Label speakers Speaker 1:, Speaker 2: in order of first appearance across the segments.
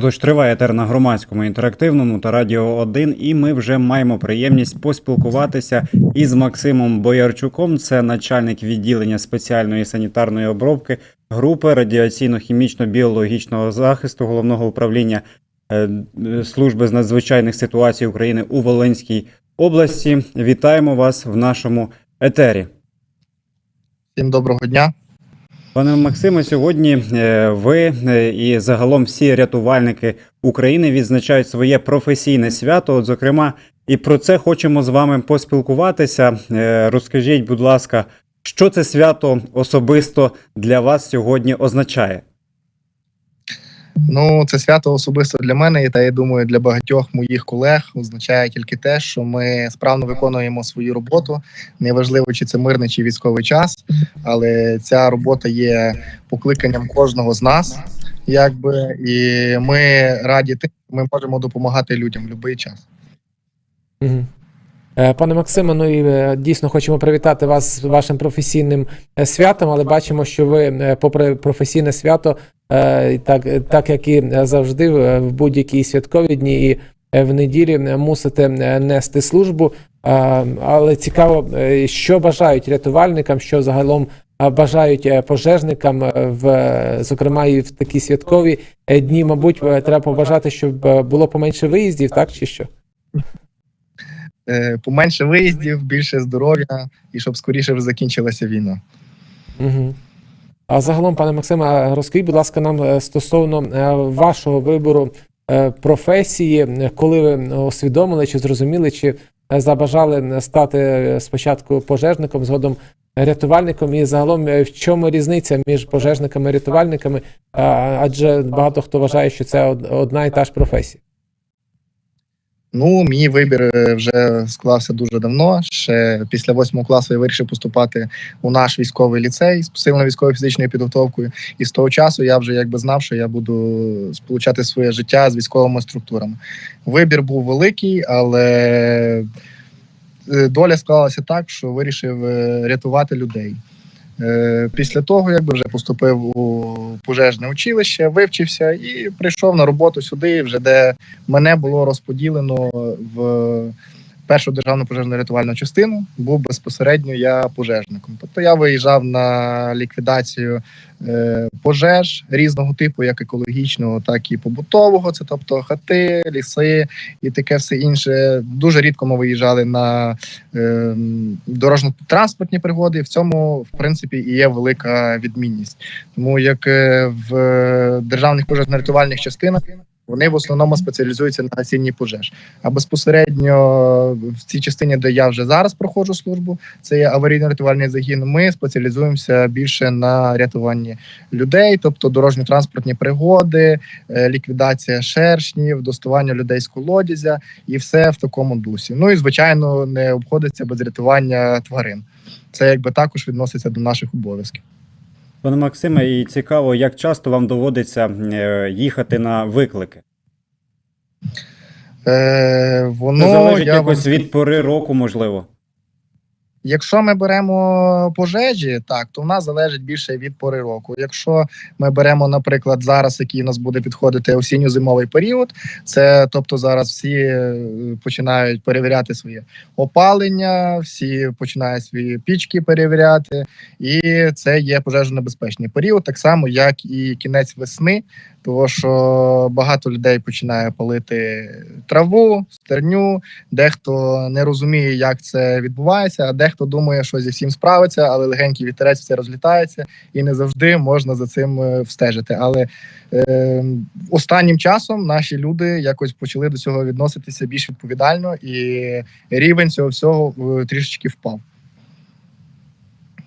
Speaker 1: Отож, триває етер на громадському інтерактивному та радіо 1, і ми вже маємо приємність поспілкуватися із Максимом Боярчуком. Це начальник відділення спеціальної санітарної обробки групи радіаційно-хімічно-біологічного захисту головного управління е, служби з надзвичайних ситуацій України у Волинській області. Вітаємо вас в нашому етері.
Speaker 2: Всім доброго дня.
Speaker 1: Пане Максиме, сьогодні е, ви е, і загалом всі рятувальники України відзначають своє професійне свято. От, зокрема, і про це хочемо з вами поспілкуватися. Е, Розкажіть, будь ласка, що це свято особисто для вас сьогодні означає?
Speaker 2: Ну, це свято особисто для мене, і та я думаю, для багатьох моїх колег означає тільки те, що ми справно виконуємо свою роботу. Неважливо, чи це мирний чи військовий час, але ця робота є покликанням кожного з нас, якби і ми раді тим, що ми можемо допомагати людям в будь-який час.
Speaker 3: Е, Пане Максиме, ну і е, дійсно хочемо привітати вас з вашим професійним е, святом, але бачимо, що ви, попри професійне свято, так, так як і завжди, в будь-які святкові дні і в неділі мусите нести службу. Але цікаво, що бажають рятувальникам, що загалом бажають пожежникам, в, зокрема і в такі святкові дні, мабуть, треба побажати, щоб було поменше виїздів, так чи що?
Speaker 2: Е, Поменше виїздів, більше здоров'я і щоб скоріше закінчилася війна.
Speaker 3: Угу. А загалом, пане Максиме, розкажіть, будь ласка, нам е, стосовно е, вашого вибору е, професії, е, коли ви усвідомили чи зрозуміли, чи е, забажали стати е, спочатку пожежником, згодом рятувальником, і загалом е, в чому різниця між пожежниками і рятувальниками? Адже багато хто вважає, що це одна і та ж професія.
Speaker 2: Ну, мій вибір е, вже склався дуже давно. Ще після восьмого класу я вирішив поступати у наш військовий ліцей з посиленою військовою фізичною підготовкою. І з того часу я вже якби знав, що я буду сполучати своє життя з військовими структурами. Вибір був великий, але е, доля склалася так, що вирішив е, рятувати людей. Е, Після того, якби вже поступив у пожежне училище, вивчився і прийшов на роботу сюди, вже де мене було розподілено в першу державну пожежну рятувальну частину. Був безпосередньо я пожежником. Тобто я виїжджав на ліквідацію е, пожеж різного типу, як екологічного, так і побутового. Це тобто хати, ліси і таке все інше. Дуже рідко ми виїжджали на е, дорожньо-транспортні пригоди. В цьому, в принципі, і є велика відмінність. Тому як е, в державних пожежно-рятувальних частинах вони в основному спеціалізуються на гасінні пожеж. А безпосередньо в цій частині, де я вже зараз проходжу службу, це є аварійно-рятувальний загін. Ми спеціалізуємося більше на рятуванні людей, тобто дорожньо-транспортні пригоди, е, ліквідація шершнів, доставання людей з колодязя і все в такому дусі. Ну і звичайно, не обходиться без рятування тварин. Це якби також відноситься до наших обов'язків.
Speaker 1: Пане Максиме, і цікаво, як часто вам доводиться е, їхати на виклики?
Speaker 2: Е, воно
Speaker 1: Це залежить
Speaker 2: я вам
Speaker 1: якось від пори року, можливо.
Speaker 2: Якщо ми беремо пожежі, так то в нас залежить більше від пори року. Якщо ми беремо, наприклад, зараз, який у нас буде підходити осінньо-зимовий період, це тобто зараз всі е, починають перевіряти своє опалення, всі починають свої пічки перевіряти, і це є пожежонебезпечний період, так само як і кінець весни, тому що багато людей починає палити траву, стерню. Дехто не розуміє, як це відбувається, а дехто думає, що зі всім справиться, але легенький вітерець все розлітається, і не завжди можна за цим е, встежити. Але е, останнім часом наші люди якось почали до цього відноситися більш відповідально, і рівень цього всього е, трішечки впав.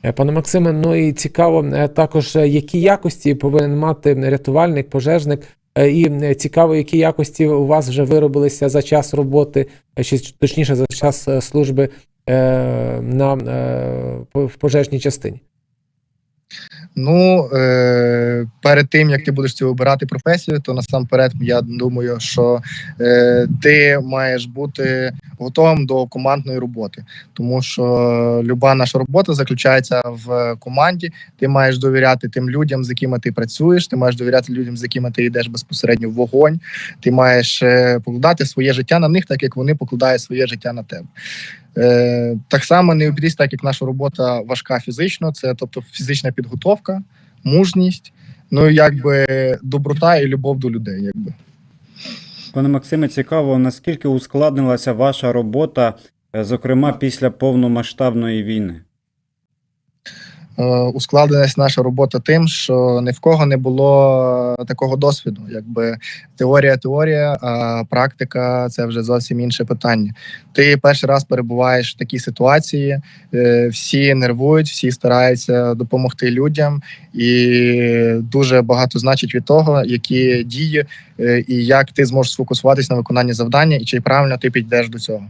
Speaker 3: Е, Пане Максиме, ну і цікаво е, також, е, які якості повинен мати рятувальник, пожежник, і цікаво, які якості у вас вже виробилися за час роботи, чи точніше за час служби на в пожежній частині.
Speaker 2: Ну е, перед тим як ти будеш цю обирати професію, то насамперед я думаю, що е, ти маєш бути готовим до командної роботи, тому що люба наша робота заключається в команді. Ти маєш довіряти тим людям, з якими ти працюєш. Ти маєш довіряти людям, з якими ти йдеш безпосередньо в вогонь. Ти маєш е, покладати своє життя на них, так як вони покладають своє життя на тебе. Е, так само не обійдись, так як наша робота важка фізично, це тобто фізична підготовка, мужність, ну і якби доброта і любов до людей. Якби.
Speaker 1: Пане Максиме, цікаво, наскільки ускладнилася ваша робота, е, зокрема після повномасштабної війни?
Speaker 2: Е, ускладнилась наша робота тим, що ні в кого не було такого досвіду. Якби теорія, теорія, а практика це вже зовсім інше питання. Ти перший раз перебуваєш в такій ситуації, е, всі нервують, всі стараються допомогти людям, і дуже багато значить від того, які дії е, і як ти зможеш сфокусуватись на виконанні завдання, і чи правильно ти підійдеш до цього.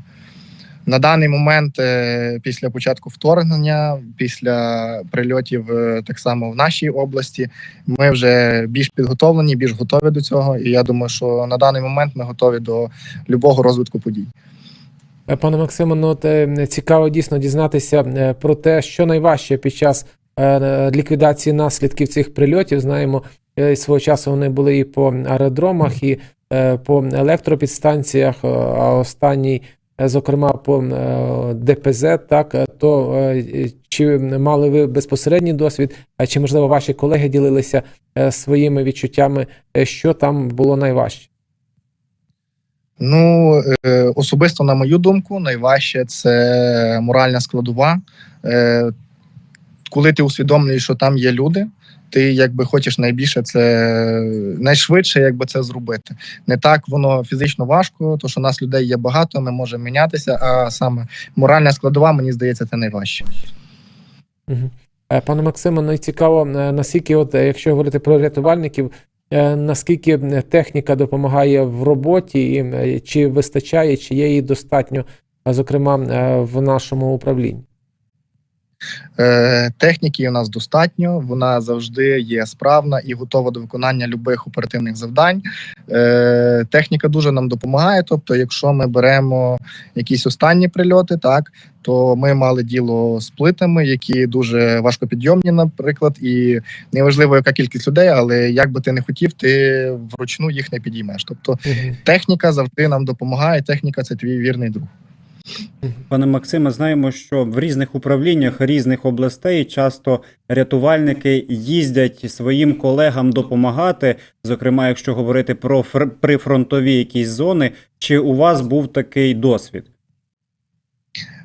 Speaker 2: На даний момент, е, після початку вторгнення, після прильотів е, так само в нашій області, ми вже більш підготовлені, більш готові до цього. І я думаю, що на даний момент ми готові до любого розвитку подій.
Speaker 3: Е, Пане Максиме, ну цікаво дійсно дізнатися про те, що найважче під час ліквідації наслідків цих прильотів. Знаємо, свого часу вони були і по аеродромах, і по електропідстанціях, а останній, зокрема, по е, ДПЗ. Так е, то е, чи мали ви безпосередній досвід, чи можливо ваші колеги ділилися е, своїми відчуттями, е, що там було найважче?
Speaker 2: Ну е, особисто, на мою думку, найважче це моральна складова. Е, коли ти усвідомлюєш, що там є люди, ти якби хочеш найбільше це найшвидше, якби це зробити. Не так воно фізично важко, тому що у нас людей є багато, ми можемо мінятися. А саме моральна складова, мені здається, це найважче.
Speaker 3: Е, Пане Максиме, ну цікаво, е, наскільки, от, якщо говорити про рятувальників, е, наскільки техніка допомагає в роботі, чи вистачає, чи є її достатньо, зокрема, в нашому управлінні?
Speaker 2: Е, техніки у нас достатньо, вона завжди є справна і готова до виконання любих оперативних завдань. Е, техніка дуже нам допомагає. Тобто, якщо ми беремо якісь останні прильоти, так то ми мали діло з плитами, які дуже важкопідйомні, наприклад, і неважливо, яка кількість людей, але як би ти не хотів, ти вручну їх не підіймеш. Тобто, техніка завжди нам допомагає. Техніка це твій вірний друг.
Speaker 1: Пане Максиме, знаємо, що в різних управліннях різних областей часто рятувальники їздять своїм колегам допомагати. Зокрема, якщо говорити про фр- прифронтові якісь зони, чи у вас був такий досвід?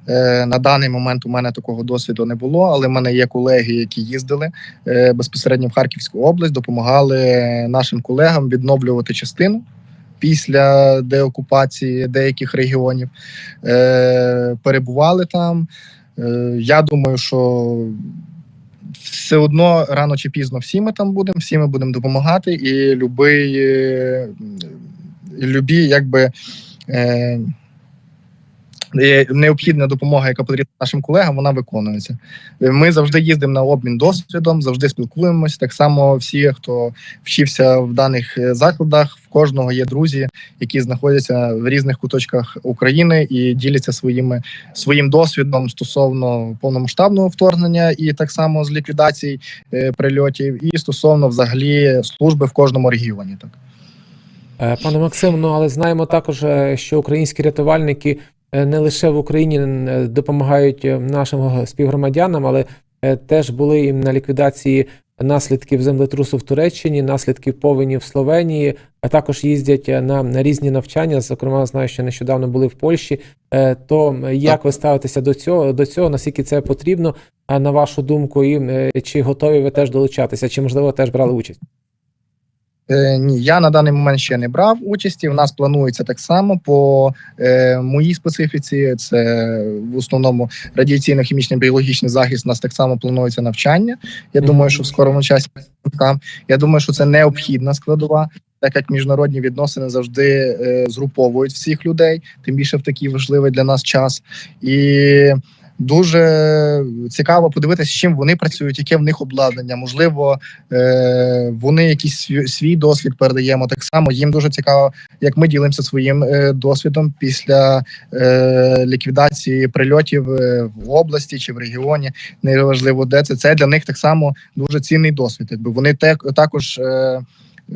Speaker 2: Е, На даний момент у мене такого досвіду не було, але в мене є колеги, які їздили е, безпосередньо в Харківську область, допомагали нашим колегам відновлювати частину після деокупації деяких регіонів. Е, Перебували там. Е, Я думаю, що все одно рано чи пізно всі ми там будемо, всі ми будемо допомагати, і любий, е, любі, якби. Е, необхідна допомога, яка потрібна нашим колегам, вона виконується. Е, Ми завжди їздимо на обмін досвідом, завжди спілкуємось. Так само всі, хто вчився в даних е, закладах, в кожного є друзі, які знаходяться в різних куточках України і діляться своїми своїм досвідом стосовно повномасштабного вторгнення, і так само з ліквідацій е, прильотів, і стосовно взагалі служби в кожному регіоні. Так.
Speaker 3: Е, Пане Максим, ну але знаємо також, е, що українські рятувальники е, не лише в Україні е, допомагають е, нашим співгромадянам, але е, теж були і на ліквідації наслідків землетрусу в Туреччині, наслідків повені в Словенії, а також їздять е, на, на різні навчання. Зокрема, знаю, що нещодавно були в Польщі. Е, То як ви ставитеся до цього? До цього наскільки це потрібно, а на вашу думку, і е, чи готові ви теж долучатися, чи можливо теж брали участь?
Speaker 2: Е, ні, я на даний момент ще не брав участі. У нас планується так само по е, моїй специфіці. Це в основному радіаційно-хімічний біологічний захист. У нас так само планується навчання. Я думаю, що в скорому часі там. Я думаю, що це необхідна складова, так як міжнародні відносини завжди е, згруповують всіх людей, тим більше в такий важливий для нас час. І Дуже цікаво подивитися, чим вони працюють, яке в них обладнання. Можливо, е, вони якийсь свій, досвід передаємо. Так само їм дуже цікаво, як ми ділимося своїм е, досвідом після е, ліквідації прильотів в області чи в регіоні. Неважливо, де це. Це для них так само дуже цінний досвід. Якби вони також.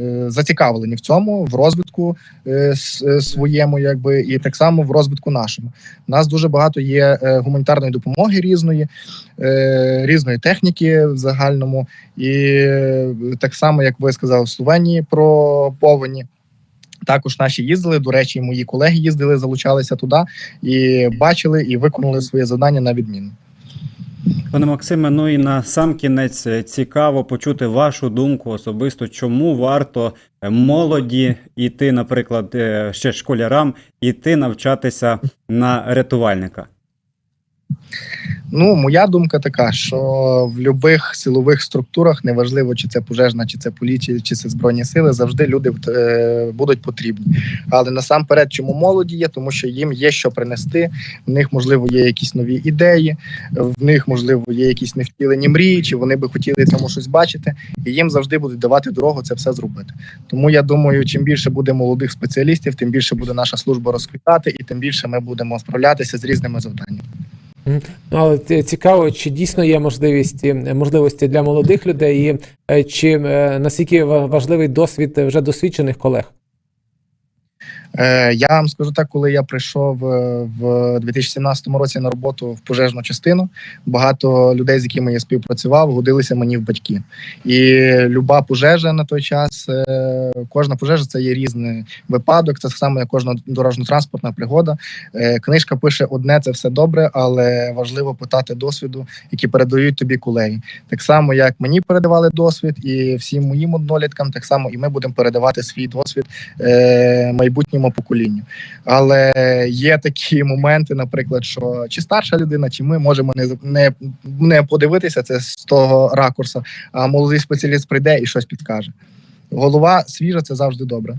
Speaker 2: Е, Зацікавлені в цьому в розвитку е, е, своєму, якби і так само в розвитку нашому. У нас дуже багато є гуманітарної допомоги різної, різної техніки в загальному, і так само, як ви сказали, в Словенії про повені. Також наші їздили. До речі, мої колеги їздили, залучалися туди і бачили і виконали своє завдання на відміну.
Speaker 1: Пане Максиме, ну і на сам кінець е, цікаво почути вашу думку особисто, чому варто е, молоді іти, наприклад, е, ще школярам, іти навчатися на рятувальника.
Speaker 2: Ну, моя думка така, що в будь-яких силових структурах, неважливо, чи це пожежна, чи це поліція, чи це збройні сили, завжди люди е, будуть потрібні. Але насамперед, чому молоді є, тому що їм є що принести. В них можливо є якісь нові ідеї, в них можливо є якісь невтілені мрії, чи вони би хотіли цьому щось бачити, і їм завжди будуть давати дорогу це все зробити. Тому я думаю, чим більше буде молодих спеціалістів, тим більше буде наша служба розквітати, і тим більше ми будемо справлятися з різними завданнями.
Speaker 3: Ну, але ці- цікаво, чи дійсно є можливість можливості для молодих людей, і е, чи е, наскільки важливий досвід вже досвідчених колег?
Speaker 2: Е, я вам скажу так, коли я прийшов е, в 2017 році на роботу в пожежну частину, багато людей, з якими я співпрацював, годилися мені в батьки. І люба пожежа на той час, е, кожна пожежа це є різний випадок. Це саме кожна дорожньо-транспортна пригода. Книжка пише одне, це все добре, але важливо питати досвіду, які передають тобі колеги. Так само, як мені передавали досвід, і всім моїм одноліткам, так само і ми будемо передавати свій досвід е, майбутньому поколінню. Але є такі моменти, наприклад, що чи старша людина, чи ми можемо не не, не подивитися це з того ракурсу, а молодий спеціаліст прийде і щось підкаже. Голова свіжа, це завжди добре.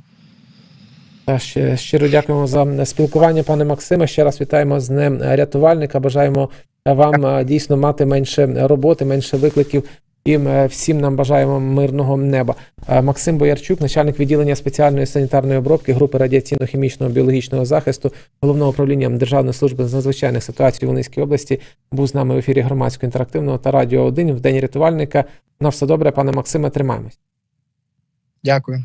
Speaker 3: Ще- Щиро дякуємо за спілкування, пане Максиме. Ще раз вітаємо з Днем рятувальника. Бажаємо вам е, дійсно мати менше роботи, менше викликів. І е, всім нам бажаємо мирного неба. Е, Максим Боярчук, начальник відділення спеціальної санітарної обробки групи радіаційно-хімічного біологічного захисту головного управління Державної служби з надзвичайних ситуацій Волинській області, був з нами в ефірі громадського інтерактивного та радіо 1 в день рятувальника. На все добре, пане Максиме, тримаємось.
Speaker 2: Дякую.